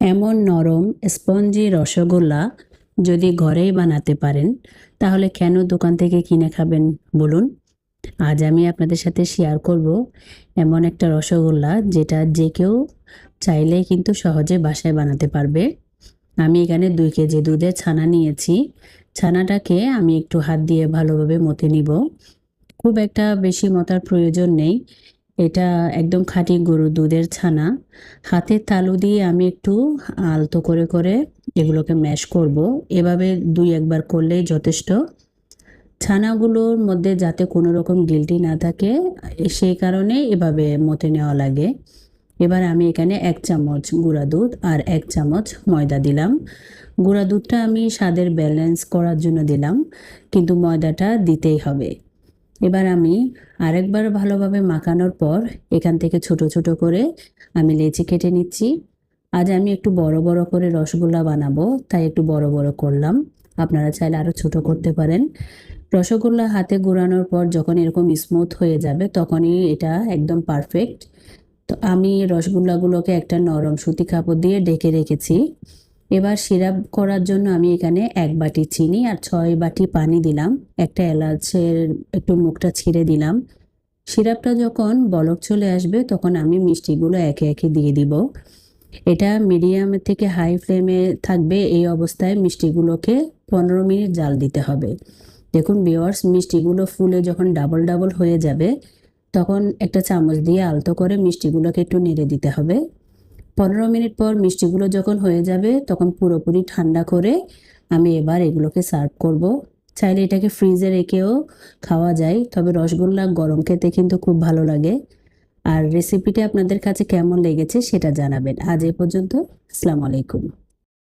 এমন নরম, স্পঞ্জি রসগোল্লা যদি ঘরেই বানাতে পারেন, তাহলে কেন দোকান থেকে কিনে খাবেন বলুন? আজ আমি আপনাদের সাথে শেয়ার করব এমন একটা রসগোল্লা যেটা যে কেউ চাইলেই কিন্তু সহজে বাসায় বানাতে পারবে। আমি এখানে দুই কেজি দুধের ছানা নিয়েছি। ছানাটাকে আমি একটু হাত দিয়ে ভালোভাবে মতে নিব। খুব একটা বেশি মতার প্রয়োজন নেই। এটা একদম খাঁটি গরু, দুধের ছানা। হাতের তালু দিয়ে আমি একটু আলতো করে করে এগুলোকে ম্যাশ করব। এভাবে দুই একবার করলেই যথেষ্ট। ছানাগুলোর মধ্যে যাতে কোনো রকম গিলটি না থাকে, সেই কারণে এভাবে মতে নেওয়া লাগে। এবার আমি এখানে এক চামচ গুঁড়া দুধ আর এক চামচ ময়দা দিলাম। গুঁড়া দুধটা আমি স্বাদের ব্যালেন্স করার জন্য দিলাম, কিন্তু ময়দাটা দিতেই হবে। এবার আমি আরেকবার ভালোভাবে মাখানোর পর এখান থেকে ছোট ছোট করে আমি লেচি কেটে নিচ্ছি। আজ আমি একটু বড় বড় করে রসগোল্লা বানাবো, তাই একটু বড় বড় করলাম। আপনারা চাইলে আরও ছোট করতে পারেন। রসগোল্লা হাতে গুঁড়ানোর পর যখন এরকম স্মুথ হয়ে যাবে, তখনই এটা একদম পারফেক্ট তো আমি রসগোল্লাগুলোকে একটা নরম সুতি কাপড় দিয়ে ডেকে রেখেছি। এবার সিরাপ করার জন্য আমি এখানে এক বাটি চিনি আর ছয় বাটি পানি দিলাম। একটা এলাচের একটু মুখটা ছিঁড়ে দিলাম। সিরাপটা যখন বলক চলে আসবে, তখন আমি মিষ্টিগুলো একে একে দিয়ে দিব। এটা মিডিয়াম থেকে হাই ফ্লেমে থাকবে, এই অবস্থায় মিষ্টিগুলোকে পনেরো মিনিট জাল দিতে হবে। দেখুন বিওয়ার্স মিষ্টিগুলো ফুলে যখন ডাবল ডাবল হয়ে যাবে, তখন একটা চামচ দিয়ে আলতো করে মিষ্টিগুলোকে একটু নেড়ে দিতে হবে। পনেরো মিনিট পর মিষ্টিগুলো যখন হয়ে যাবে, তখন পুরোপুরি ঠান্ডা করে আমি এবার এগুলোকে সার্ভ করব। চাইলে এটাকে ফ্রিজে রেখেও খাওয়া যায়, তবে রসগোল্লা গরম খেতে কিন্তু খুব ভালো লাগে। আর রেসিপিটা আপনাদের কাছে কেমন লেগেছে সেটা জানাবেন। আজ এ পর্যন্ত, আসসালামু আলাইকুম।